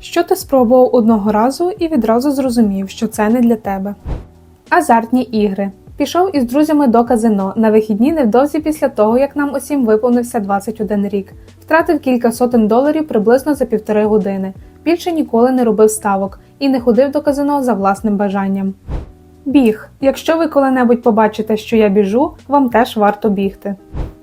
Що ти спробував одного разу і відразу зрозумів, що це не для тебе. Азартні ігри. Пішов із друзями до казино на вихідні невдовзі після того, як нам усім виповнився 21 рік. Втратив кілька сотень доларів приблизно за півтори години. Більше ніколи не робив ставок і не ходив до казино за власним бажанням. Біг. Якщо ви коли-небудь побачите, що я біжу, вам теж варто бігти.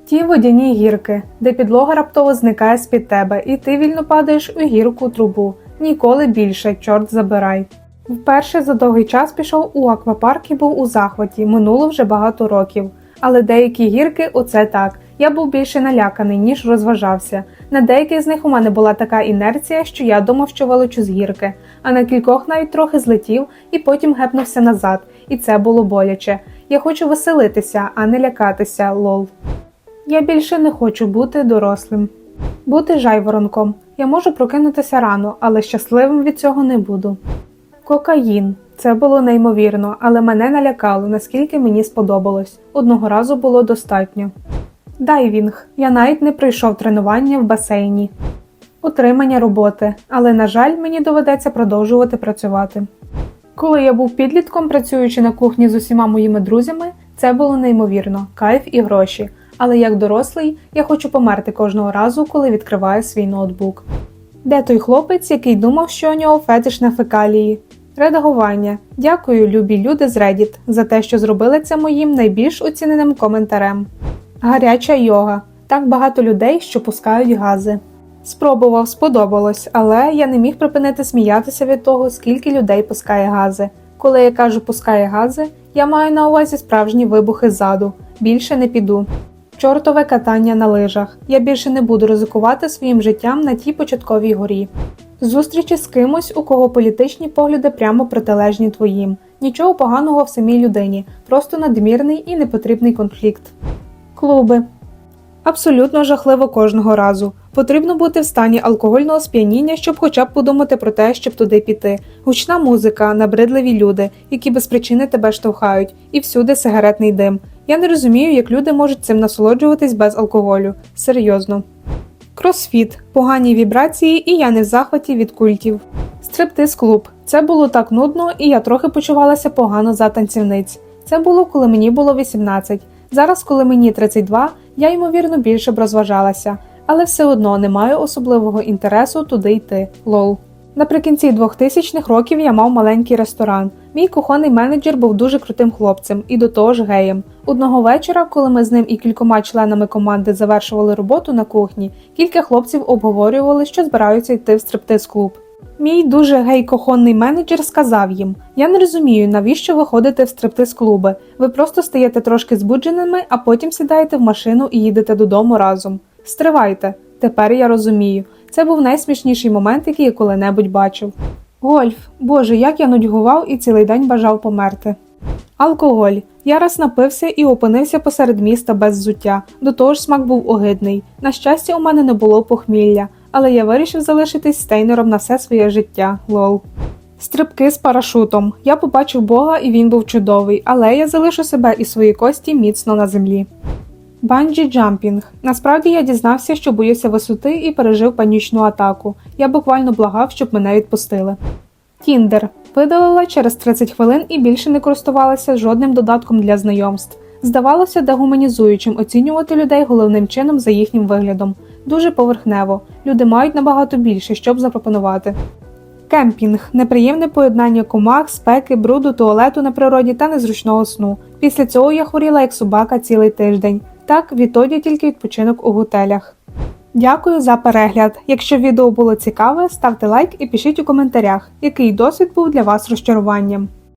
Ті водяні гірки, де підлога раптово зникає з-під тебе, і ти вільно падаєш у гірку трубу. Ніколи більше, чорт забирай. Вперше за довгий час пішов у аквапарк і був у захваті, минуло вже багато років. Але деякі гірки оце так. Я був більше наляканий, ніж розважався. На деяких з них у мене була така інерція, що я думав, що вилучу з гірки, а на кількох навіть трохи злетів і потім гепнувся назад, і це було боляче. Я хочу веселитися, а не лякатися, лол. Я більше не хочу бути дорослим. Бути жайворонком. Я можу прокинутися рано, але щасливим від цього не буду. Кокаїн. Це було неймовірно, але мене налякало, наскільки мені сподобалось. Одного разу було достатньо. Дайвінг. Я навіть не пройшов тренування в басейні. Утримання роботи, але, на жаль, мені доведеться продовжувати працювати. Коли я був підлітком, працюючи на кухні з усіма моїми друзями, це було неймовірно, кайф і гроші. Але як дорослий, я хочу померти кожного разу, коли відкриваю свій ноутбук. Де той хлопець, який думав, що у нього фетиш на фекалії? Редагування. Дякую, любі люди з Reddit, за те, що зробили це моїм найбільш оціненим коментарем. Гаряча йога. Так багато людей, що пускають гази. Спробував, сподобалось, але я не міг припинити сміятися від того, скільки людей пускає гази. Коли я кажу пускає гази, я маю на увазі справжні вибухи ззаду. Більше не піду. Чортове катання на лижах. Я більше не буду ризикувати своїм життям на тій початковій горі. Зустрічі з кимось, у кого політичні погляди прямо протилежні твоїм. Нічого поганого в самій людині, просто надмірний і непотрібний конфлікт. Клуби. Абсолютно жахливо кожного разу. Потрібно бути в стані алкогольного сп'яніння, щоб хоча б подумати про те, щоб туди піти. Гучна музика, набридливі люди, які без причини тебе штовхають, і всюди сигаретний дим. Я не розумію, як люди можуть цим насолоджуватись без алкоголю. Серйозно. Кросфіт, погані вібрації, і я не в захваті від культів. Стриптиз клуб. Це було так нудно, і я трохи почувалася погано за танцівниць. Це було, коли мені було 18. Зараз, коли мені 32, я ймовірно більше б розважалася, але все одно не маю особливого інтересу туди йти. Лол. Наприкінці 2000-х років я мав маленький ресторан. Мій кухонний менеджер був дуже крутим хлопцем і до того ж геєм. Одного вечора, коли ми з ним і кількома членами команди завершували роботу на кухні, кілька хлопців обговорювали, що збираються йти в стриптиз-клуб. Мій дуже гей-кохонний менеджер сказав їм: Я не розумію, навіщо ви ходите в стриптиз-клуби. Ви просто стаєте трошки збудженими, а потім сідаєте в машину і їдете додому разом. Стривайте, тепер я розумію. Це був найсмішніший момент, який я коли-небудь бачив. Гольф, боже, як я нудьгував і цілий день бажав померти. Алкоголь. Я раз напився і опинився посеред міста без взуття. До того ж смак був огидний. На щастя, у мене не було похмілля, але я вирішив залишитись стейнером на все своє життя. Лол. Стрибки з парашутом. Я побачив Бога і він був чудовий, але я залишу себе і свої кості міцно на землі. Банджі джампінг. Насправді я дізнався, що боюся висоти і пережив панічну атаку. Я буквально благав, щоб мене відпустили. Тіндер видалила через 30 хвилин і більше не користувалася жодним додатком для знайомств. Здавалося дегуманізуючим оцінювати людей головним чином за їхнім виглядом. Дуже поверхнево. Люди мають набагато більше, щоб запропонувати. Кемпінг неприємне поєднання комах, спеки, бруду, туалету на природі та незручного сну. Після цього я хворіла як собака цілий тиждень. Так, відтоді тільки відпочинок у готелях. Дякую за перегляд. Якщо відео було цікаве, ставте лайк і пишіть у коментарях, який досвід був для вас розчаруванням.